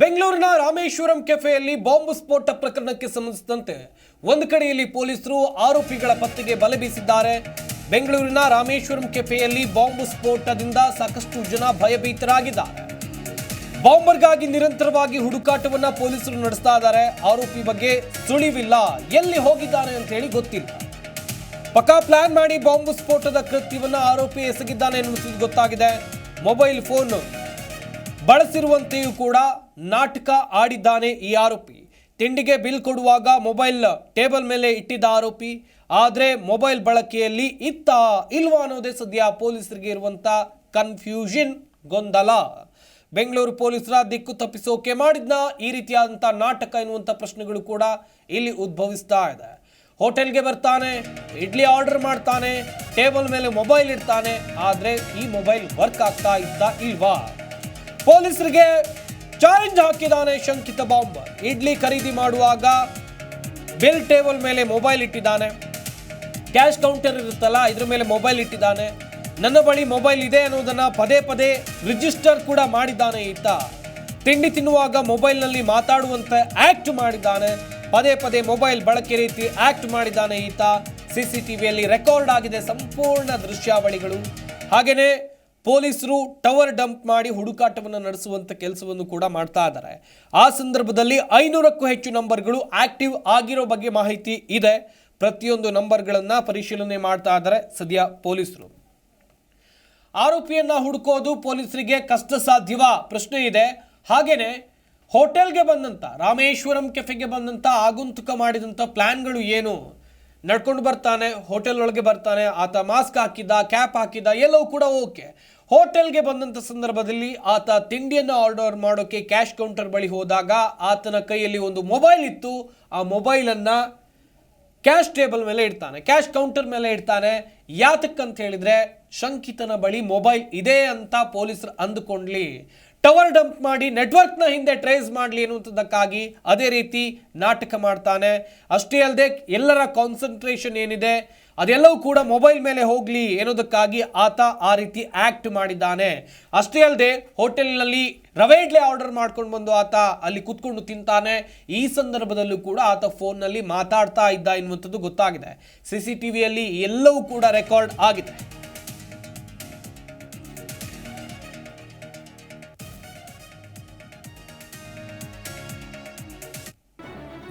ಬೆಂಗಳೂರಿನ ರಾಮೇಶ್ವರಂ ಕೆಫೆಯಲ್ಲಿ ಬಾಂಬ್ ಸ್ಫೋಟ ಪ್ರಕರಣಕ್ಕೆ ಸಂಬಂಧಿಸಿದಂತೆ ಒಂದು ಕಡೆಯಲ್ಲಿ ಪೊಲೀಸರು ಆರೋಪಿಗಳ ಪತ್ತೆಗೆ ಬಲೆ ಬೀಸಿದ್ದಾರೆ. ಬೆಂಗಳೂರಿನ ರಾಮೇಶ್ವರಂ ಕೆಫೆಯಲ್ಲಿ ಬಾಂಬ್ ಸ್ಫೋಟದಿಂದ ಸಾಕಷ್ಟು ಜನ ಭಯಭೀತರಾಗಿದ್ದಾರೆ. ಬಾಂಬರ್ಗಾಗಿ ನಿರಂತರವಾಗಿ ಹುಡುಕಾಟವನ್ನ ಪೊಲೀಸರು ನಡೆಸ್ತಾ ಇದ್ದಾರೆ. ಆರೋಪಿ ಬಗ್ಗೆ ಸುಳಿವಿಲ್ಲ. ಎಲ್ಲಿ ಹೋಗಿದ್ದಾನೆ ಅಂತ ಹೇಳಿ ಗೊತ್ತಿಲ್ಲ. ಪಕ್ಕಾ ಪ್ಲಾನ್ ಮಾಡಿ ಬಾಂಬ್ ಸ್ಫೋಟದ ಕೃತ್ಯವನ್ನ ಆರೋಪಿ ಎಸಗಿದ್ದಾನೆ ಎನ್ನುವುದು ಗೊತ್ತಾಗಿದೆ. ಮೊಬೈಲ್ ಫೋನ್ ಬಳಸಿರುವಂತೆಯೂ ಕೂಡ ನಾಟಕ ಆಡಿದ್ದಾನೆ ಈ ಆರೋಪಿ. ತಿಂಡಿಗೆ ಬಿಲ್ ಕೊಡುವಾಗ ಮೊಬೈಲ್ ಟೇಬಲ್ ಮೇಲೆ ಇಟ್ಟಿದ್ದ ಆರೋಪಿ. ಆದರೆ ಮೊಬೈಲ್ ಬಳಕೆಯಲ್ಲಿ ಇತ್ತ ಇಲ್ವಾ ಅನ್ನೋದೇ ಸದ್ಯ ಪೊಲೀಸರಿಗೆ ಇರುವಂಥ ಕನ್ಫ್ಯೂಷನ್, ಗೊಂದಲ. ಬೆಂಗಳೂರು ಪೊಲೀಸರ ದಿಕ್ಕು ತಪ್ಪಿಸೋಕೆ ಮಾಡಿದ್ನ ಈ ರೀತಿಯಾದಂಥ ನಾಟಕ ಎನ್ನುವಂಥ ಪ್ರಶ್ನೆಗಳು ಕೂಡ ಇಲ್ಲಿ ಉದ್ಭವಿಸ್ತಾ ಇದೆ. ಹೋಟೆಲ್ಗೆ ಬರ್ತಾನೆ, ಇಡ್ಲಿ ಆರ್ಡರ್ ಮಾಡ್ತಾನೆ, ಟೇಬಲ್ ಮೇಲೆ ಮೊಬೈಲ್ ಇಡ್ತಾನೆ, ಆದರೆ ಈ ಮೊಬೈಲ್ ವರ್ಕ್ ಆಗ್ತಾ ಇದ್ದ ಇಲ್ವಾ? ಪೊಲೀಸರಿಗೆ ಚಾಲೆಂಜ್ ಹಾಕಿದ್ದಾನೆ ಶಂಕಿತ ಬಾಂಬ್. ಇಡ್ಲಿ ಖರೀದಿ ಮಾಡುವಾಗ ಬಿಲ್ ಟೇಬಲ್ ಮೇಲೆ ಮೊಬೈಲ್ ಇಟ್ಟಿದ್ದಾನೆ. ಕ್ಯಾಶ್ ಕೌಂಟರ್ ಇರುತ್ತಲ್ಲ, ಇದ್ರ ಮೇಲೆ ಮೊಬೈಲ್ ಇಟ್ಟಿದ್ದಾನೆ. ನನ್ನ ಬಳಿ ಮೊಬೈಲ್ ಇದೆ ಅನ್ನೋದನ್ನು ಪದೇ ಪದೇ ರಿಜಿಸ್ಟರ್ ಕೂಡ ಮಾಡಿದ್ದಾನೆ ಈತ. ತಿಂಡಿ ತಿನ್ನುವಾಗ ಮೊಬೈಲ್ನಲ್ಲಿ ಮಾತಾಡುವಂತೆ ಆಕ್ಟ್ ಮಾಡಿದ್ದಾನೆ. ಪದೇ ಪದೇ ಮೊಬೈಲ್ ಬಳಕೆ ರೀತಿ ಆಕ್ಟ್ ಮಾಡಿದ್ದಾನೆ ಈತ. ಸಿಸಿಟಿವಿಯಲ್ಲಿ ರೆಕಾರ್ಡ್ ಆಗಿದೆ, ಸಂಪೂರ್ಣ ದೃಶ್ಯಾವಳಿಗಳು. ಹಾಗೇನೆ ಪೊಲೀಸರು ಟವರ್ ಡಂಪ್ ಮಾಡಿ ಹುಡುಕಾಟವನ್ನು ನಡೆಸುವಂತ ಕೆಲಸವನ್ನು ಕೂಡ ಮಾಡ್ತಾ ಇದ್ದಾರೆ. ಆ ಸಂದರ್ಭದಲ್ಲಿ ಐನೂರಕ್ಕೂ ಹೆಚ್ಚು ನಂಬರ್ಗಳು ಆಕ್ಟಿವ್ ಆಗಿರೋ ಬಗ್ಗೆ ಮಾಹಿತಿ ಇದೆ. ಪ್ರತಿಯೊಂದು ನಂಬರ್ಗಳನ್ನು ಪರಿಶೀಲನೆ ಮಾಡ್ತಾ ಇದ್ದಾರೆ ಸದ್ಯ ಪೊಲೀಸರು. ಆರೋಪಿಯನ್ನ ಹುಡುಕೋದು ಪೊಲೀಸರಿಗೆ ಕಷ್ಟ ಸಾಧ್ಯವಾ ಪ್ರಶ್ನೆ ಇದೆ. ಹಾಗೇನೆ ಹೋಟೆಲ್ಗೆ ಬಂದಂತ, ರಾಮೇಶ್ವರಂ ಕೆಫೆಗೆ ಬಂದಂತ, ಆಗುಂತುಕ ಮಾಡಿದಂತ ಪ್ಲಾನ್ಗಳು ಏನು? ನಡ್ಕೊಂಡು ಬರ್ತಾನೆ ಹೋಟೆಲ್ ಒಳಗೆ ಬರ್ತಾನೆ, ಆತ ಮಾಸ್ಕ್ ಹಾಕಿದ್ದ, ಕ್ಯಾಪ್ ಹಾಕಿದ್ದ, ಎಲ್ಲವೂ ಕೂಡ ಓಕೆ. ಹೋಟೆಲ್ಗೆ ಬಂದಂತ ಸಂದರ್ಭದಲ್ಲಿ ಆತ ತಿಂಡಿಯನ್ನು ಆರ್ಡರ್ ಮಾಡೋಕೆ ಕ್ಯಾಶ್ ಕೌಂಟರ್ ಬಳಿ ಹೋದಾಗ ಆತನ ಕೈಯಲ್ಲಿ ಒಂದು ಮೊಬೈಲ್ ಇತ್ತು. ಆ ಮೊಬೈಲನ್ನು ಕ್ಯಾಶ್ ಟೇಬಲ್ ಮೇಲೆ ಇಡ್ತಾನೆ. ಕ್ಯಾಶ್ ಕೌಂಟರ್ ಮೇಲೆ ಇಡ್ತಾನೆ. ಯಾತಕ್ಕಂತ ಹೇಳಿದ್ರೆ, ಶಂಕಿತನ ಬಳಿ ಮೊಬೈಲ್ ಇದೆ ಅಂತ ಪೊಲೀಸರು ಅಂದುಕೊಂಡ್ಲಿ. ಟವರ್ ಡಂಪ್ ಮಾಡಿ ನೆಟ್ವರ್ಕ್ನ ಹಿಂದೆ ಟ್ರೇಸ್ ಮಾಡಲಿ ಅನ್ನುವಂಥದ್ದಕ್ಕಾಗಿ ಅದೇ ರೀತಿ ನಾಟಕ ಮಾಡ್ತಾನೆ. ಅಷ್ಟೇ ಅಲ್ಲದೆ ಎಲ್ಲರ ಕಾನ್ಸಂಟ್ರೇಷನ್ ಏನಿದೆ, ಅದೆಲ್ಲವೂ ಕೂಡ ಮೊಬೈಲ್ ಮೇಲೆ ಹೋಗಲಿ ಎನ್ನುವುದಕ್ಕಾಗಿ ಆತ ಆ ರೀತಿ ಆ್ಯಕ್ಟ್ ಮಾಡಿದ್ದಾನೆ. ಅಷ್ಟೇ ಅಲ್ಲದೆ ಹೋಟೆಲ್ನಲ್ಲಿ ರವೆ ಆರ್ಡರ್ ಮಾಡ್ಕೊಂಡು ಬಂದು ಆತ ಅಲ್ಲಿ ಕುತ್ಕೊಂಡು ತಿಂತಾನೆ. ಈ ಸಂದರ್ಭದಲ್ಲೂ ಕೂಡ ಆತ ಫೋನ್ನಲ್ಲಿ ಮಾತಾಡ್ತಾ ಇದ್ದ ಎನ್ನುವಂಥದ್ದು ಗೊತ್ತಾಗಿದೆ. ಸಿ ಸಿ ಟಿ ವಿಯಲ್ಲಿ ಎಲ್ಲವೂ ಕೂಡ ರೆಕಾರ್ಡ್ ಆಗಿದೆ.